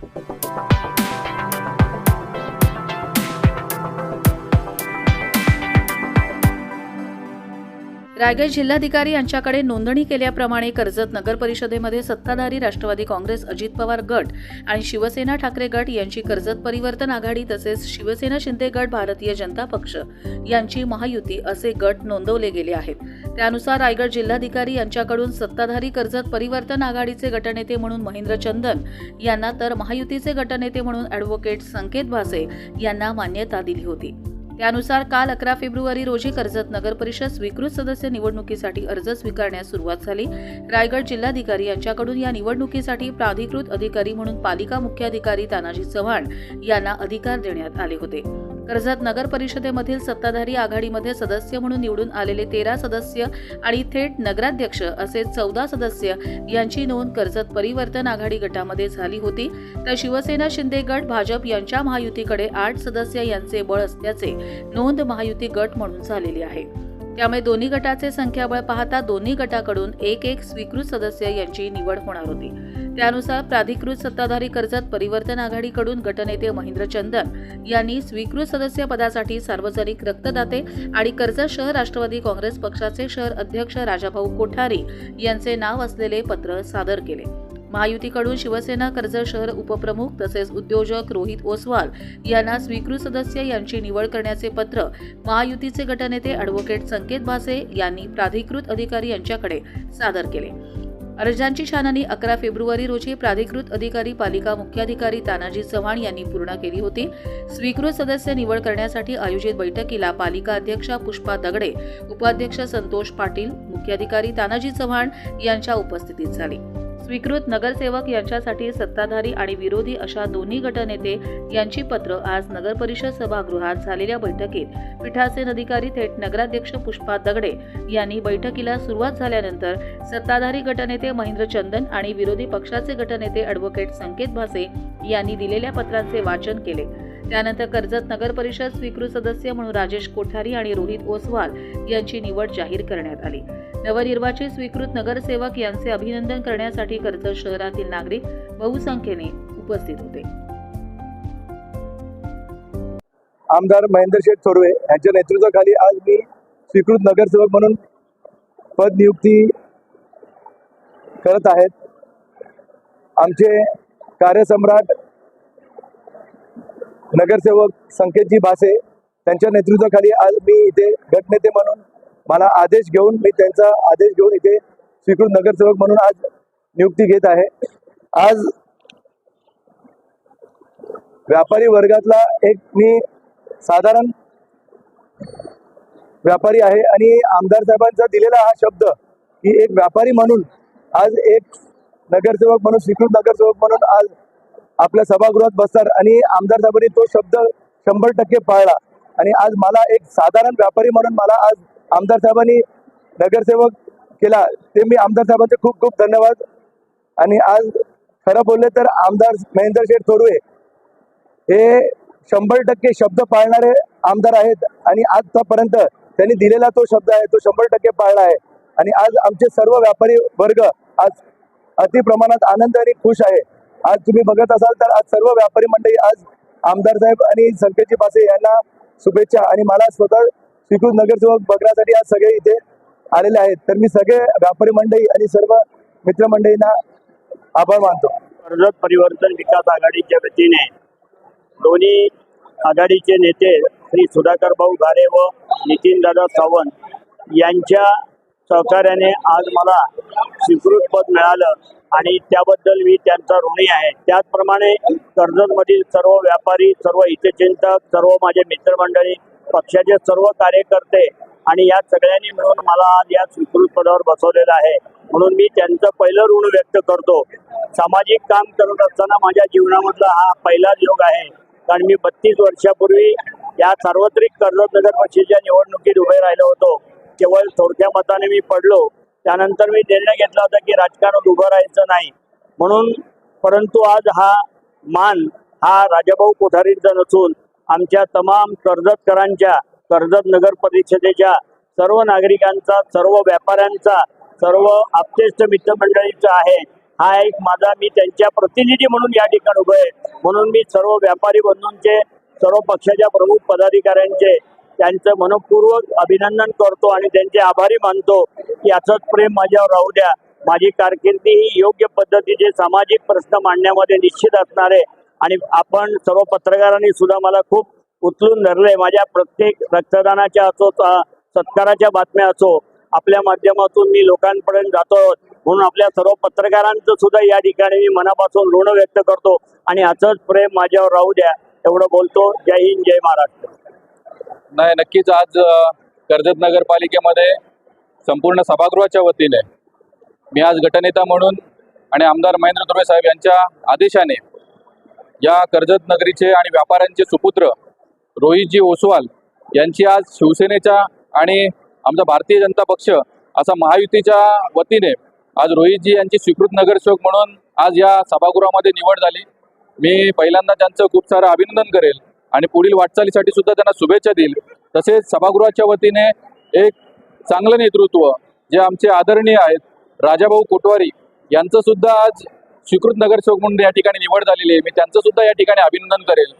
Thank you. Raigad जिल्हाधिकारी यांच्याकडे नोंदणी केल्याप्रमाणे कर्जत नगर परिषदेमध्ये सत्ताधारी राष्ट्रवादी काँग्रेस अजित पवार गट आणि शिवसेना ठाकरे गट यांची कर्जत परिवर्तन आघाडी तसेच शिवसेना शिंदे गट भारतीय जनता पक्ष यांची महायुती असे गट नोंदवले गेले आहेत. त्यानुसार रायगड जिल्हाधिकारी यांच्याकडून सत्ताधारी कर्जत परिवर्तन आघाडीचे गटनेते म्हणून महेंद्र चंदन यांना तर महायुतीचे गटनेते म्हणून ॲडव्होकेट संकेत भासे यांना मान्यता दिली होती. त्यानुसार काल अकरा फेब्रुवारी रोजी कर्जत नगर परिषद स्वीकृत सदस्य निवडणुकीसाठी अर्ज स्वीकारण्यास सुरुवात झाली. रायगड जिल्हाधिकारी यांच्याकडून या निवडणुकीसाठी प्राधिकृत अधिकारी म्हणून पालिका मुख्याधिकारी तानाजी चव्हाण यांना अधिकार देण्यात आले होते. कर्जत नगर परिषदेमधील सत्ताधारी आघाडीमध्ये सदस्य म्हणून निवडून आलेले तेरा सदस्य आणि थेट नगराध्यक्ष असे चौदा सदस्य यांची नोंद कर्जत परिवर्तन आघाडी गटामध्ये झाली होती. तर शिवसेना शिंदे गट भाजप यांच्या महायुतीकडे आठ सदस्य यांचे बळ असल्याचे नोंद महायुती गट म्हणून झालेली आहे. त्यामुळे दोन्ही गटाचे संख्याबळ पाहता दोन्ही गटाकडून एक एक स्वीकृत सदस्य यांची निवड होणार होती. त्यानुसार प्राधिकृत सत्ताधारी कर्जत परिवर्तन आघाडीकडून गटनेते महेंद्र चंदन यांनी स्वीकृत सदस्य पदासाठी सार्वजनिक रक्तदाते आणि कर्जत शहर राष्ट्रवादी काँग्रेस पक्षाचे शहर अध्यक्ष राजाभाऊ कोठारी यांचे नाव असलेले पत्र सादर केले. महायुतीकडून शिवसेना कर्जत शहर उपप्रमुख तसेच उद्योजक रोहित ओसवाल यांना स्वीकृत सदस्य यांची निवड करण्याचे पत्र महायुतीचे गटनेते ॲडव्होकेट संकेत भासे यांनी प्राधिकृत अधिकारी यांच्याकडे सादर केले. अर्जांची छाननी अकरा फेब्रुवारी रोजी प्राधिकृत अधिकारी पालिका मुख्याधिकारी तानाजी चव्हाण यांनी पूर्ण केली होती. स्वीकृत सदस्य निवड करण्यासाठी आयोजित बैठकीला पालिका अध्यक्षा पुष्पा दगडे उपाध्यक्ष संतोष पाटील मुख्याधिकारी तानाजी चव्हाण यांच्या उपस्थितीत झाली. स्वीकृत नगरसेवक यांच्यासाठी सत्ताधारी आणि विरोधी अशा दोन्ही गटनेते यांची पत्र आज नगरपरिषद सभागृहात झालेल्या बैठकीत पीठासीन अधिकारी थेट नगराध्यक्ष पुष्पा दगडे यांनी बैठकीला सुरुवात झाल्यानंतर सत्ताधारी गटनेते महेंद्र चंदन आणि विरोधी पक्षाचे गटनेते ॲडव्होकेट संकेत भासे यांनी दिलेल्या पत्रांचे वाचन केले. त्यानंतर कर्जत नगर परिषद स्वीकृत सदस्य म्हणून राजेश कोठारी आणि रोहित ओसवाल यांची निवड जाहीर करण्यात आली. नवनिर्वाचित स्वीकृत नगरसेवक यांचे अभिनंदन करण्यासाठी कर्जत शहरातील नागरिक बहुसंख्येने उपस्थित होते. आमदार महेंद्र शेठ थोरवे यांच्या नेतृत्वाखाली आज मी स्वीकृत नगरसेवक म्हणून पद नियुक्ती करत आहेत. आमचे कार्यसम्राट नगरसेवक संकेतजी भासे त्यांच्या नेतृत्वाखाली आज मी इथे गटनेते म्हणून मला आदेश घेऊन मी त्यांचा आदेश घेऊन इथे स्वीकृत नगरसेवक म्हणून आज नियुक्ती घेत आहे. आज व्यापारी वर्गातला एक मी साधारण व्यापारी आहे आणि आमदार साहेबांचा दिलेला हा शब्द की एक व्यापारी म्हणून आज एक नगरसेवक म्हणून स्वीकृत नगरसेवक म्हणून आज आपल्या सभागृहात बसणार आणि आमदार साहेबांनी तो शब्द शंभर टक्के पाळला. आणि आज मला एक साधारण व्यापारी म्हणून मला आज आमदार साहेबांनी नगरसेवक केला ते मी आमदार साहेबांचे खूप खूप धन्यवाद. आणि आज खरं बोलले तर आमदार महेंद्र शेठ थोरवे हे शंभर टक्के शब्द पाळणारे आमदार आहेत आणि आजपर्यंत त्यांनी दिलेला तो शब्द आहे तो शंभर टक्के पाळला आहे. आणि आज आमचे सर्व व्यापारी वर्ग आज अति प्रमाणात आनंद आणि खुश आहे. आज तुम्ही बघत असाल तर आज सर्व व्यापारी मंडळी आज आमदार साहेब आणि संकेतजी पासे यांना शुभेच्छा. आणि मला स्वतः स्वीकृत नगरसेवक बघण्यासाठी आज सगळे इथे आलेले आहेत. तर मी सगळे व्यापारी मंडळी आणि सर्व मित्रमंडळींना आभार मानतो. कर्जत परिवर्तन विकास आघाडीच्या वतीने दोन्ही आघाडीचे नेते श्री सुधाकर भाऊ घारे व नितीनदादा सावंत यांच्या सहकार्याने आज मला स्वीकृत पद मिळालं आणि त्याबद्दल मी त्यांचा ऋणी आहे. त्याचप्रमाणे कर्जतमधील सर्व व्यापारी सर्व हितचिंतक सर्व माझे मित्रमंडळी पक्षाचे सर्व कार्यकर्ते आणि या सगळ्यांनी मिळून मला आज या स्वीकृत पदावर बसवलेलं आहे. म्हणून मी त्यांचं पहिलं ऋण व्यक्त करतो. सामाजिक काम करत असताना माझ्या जीवनामधला हा पहिलाच योग आहे. कारण मी बत्तीस वर्षापूर्वी या सार्वत्रिक कर्जत नगर पक्षाच्या निवडणुकीत उभे राहिलो होतो. केवळ थोडक्या मताने मी पडलो. त्यानंतर मी निर्णय घेतला होता की राजकारणात उभं राहायचं नाही. म्हणून परंतु आज हा मान हा राजाभाऊ कोठारींचा नसून आमच्या तमाम कर्जतकरांच्या कर्जत नगर परिषदेच्या सर्व नागरिकांचा सर्व व्यापाऱ्यांचा सर्व आपतेष्ट मित्रमंडळीचा आहे. हा एक माझा मी त्यांच्या प्रतिनिधी म्हणून या ठिकाणी उभे आहे. म्हणून मी सर्व व्यापारी बंधूंचे सर्व पक्षाच्या प्रमुख पदाधिकाऱ्यांचे त्यांचं मनपूर्वक अभिनंदन करतो आणि त्यांचे आभारी मानतो. की असंच प्रेम माझ्यावर राहू द्या. माझी कारकिर्दी ही योग्य पद्धतीचे सामाजिक प्रश्न मांडण्यामध्ये निश्चित असणार आहे. आणि आपण सर्व पत्रकारांनी सुद्धा मला खूप उचलून धरले माझ्या प्रत्येक रक्तदानाच्या असो सत्काराच्या बातम्या असो आपल्या माध्यमातून मी लोकांपर्यंत जातो. म्हणून आपल्या सर्व पत्रकारांचं सुद्धा या ठिकाणी मी मनापासून ऋण व्यक्त करतो. आणि असंच प्रेम माझ्यावर राहू द्या. एवढं बोलतो. जय हिंद जय महाराष्ट्र. नाही नक्कीच आज कर्जत नगरपालिकेमध्ये संपूर्ण सभागृहाच्या वतीने मी आज गटनेता म्हणून आणि आमदार महेंद्र धुर्वे साहेब यांच्या आदेशाने या कर्जत नगरीचे आणि व्यापाऱ्यांचे सुपुत्र रोहितजी ओसवाल यांची आज शिवसेनेच्या आणि आमचा भारतीय जनता पक्ष असा महायुतीच्या वतीने आज रोहितजी यांची स्वीकृत नगरसेवक म्हणून आज या सभागृहामध्ये निवड झाली. मी पहिल्यांदा त्यांचं खूप सारं अभिनंदन करेल. आणि पुढील वाटचालीसाठी सुद्धा त्यांना शुभेच्छा देईल. तसेच सभागृहाच्या वतीने एक चांगलं नेतृत्व जे आमचे आदरणीय आहेत राजाभाऊ कोटवारी यांचं सुद्धा आज स्वीकृत नगरसेवक म्हणून या ठिकाणी निवड झालेली आहे. मी त्यांचं सुद्धा या ठिकाणी अभिनंदन करेल.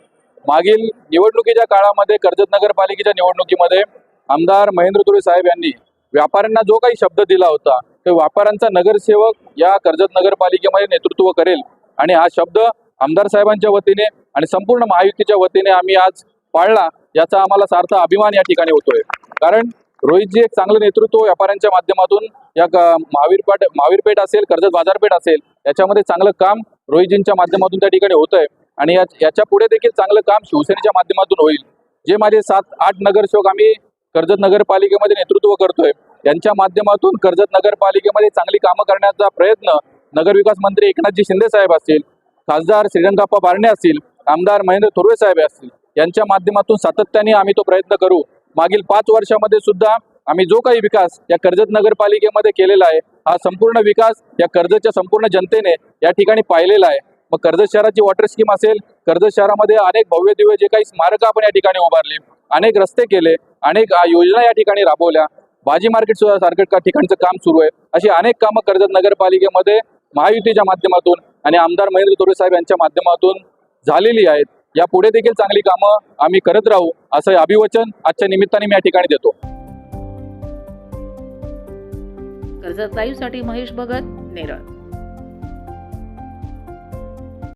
मागील निवडणुकीच्या काळामध्ये कर्जत नगरपालिकेच्या निवडणुकीमध्ये आमदार महेंद्र तुरे साहेब यांनी व्यापाऱ्यांना जो काही शब्द दिला होता तो व्यापाऱ्यांचा नगरसेवक या कर्जत नगरपालिकेमध्ये नेतृत्व करेल. आणि हा शब्द आमदार साहेबांच्या वतीने आणि संपूर्ण महायुतीच्या वतीने आम्ही आज पाळला याचा आम्हाला सार्थ अभिमान या ठिकाणी होतोय. कारण रोहितजी एक चांगलं नेतृत्व व्यापाऱ्यांच्या माध्यमातून या ग- महावीरपेठ महावीरपेठ असेल कर्जत बाजारपेठ असेल याच्यामध्ये चांगलं काम रोहितजींच्या माध्यमातून त्या ठिकाणी होत आहे आणि या याच्यापुढे देखील चांगलं काम शिवसेनेच्या माध्यमातून होईल. जे माझे सात आठ नगरसेवक आम्ही कर्जत नगरपालिकेमध्ये नेतृत्व करतोय यांच्या माध्यमातून कर्जत नगरपालिकेमध्ये चांगली कामं करण्याचा प्रयत्न नगरविकास मंत्री एकनाथजी शिंदे साहेब असतील खासदार श्रीरंगाप्पा बारणे असतील आमदार महेंद्र थोरवे साहेब असतील यांच्या माध्यमातून सातत्याने आम्ही तो प्रयत्न करू. मागील पाच वर्षामध्ये सुद्धा आम्ही जो काही विकास या कर्जत नगरपालिकेमध्ये केलेला आहे हा संपूर्ण विकास या कर्जतच्या संपूर्ण जनतेने या ठिकाणी पाहिलेला आहे. मग कर्जत शहराची वॉटर स्कीम असेल कर्जत शहरामध्ये अनेक भव्य दिव्य जे काही स्मारकं आपण या ठिकाणी उभारली अनेक रस्ते केले अनेक योजना या ठिकाणी राबवल्या भाजी मार्केट सुद्धा सारखं ठिकाणचं काम सुरू आहे अशी अनेक कामं कर्जत नगरपालिकेमध्ये महायुतीच्या माध्यमातून आणि आमदार महेंद्र तोरे साहेब यांच्या माध्यमातून झालेली आहेत. या पुढे देखील चांगली कामं आम्ही करत राहू असं अभिवचन आजच्या निमित्ताने मी या ठिकाणी देतो. कर्जत लाईव्हसाठी महेश भगत नेरळ.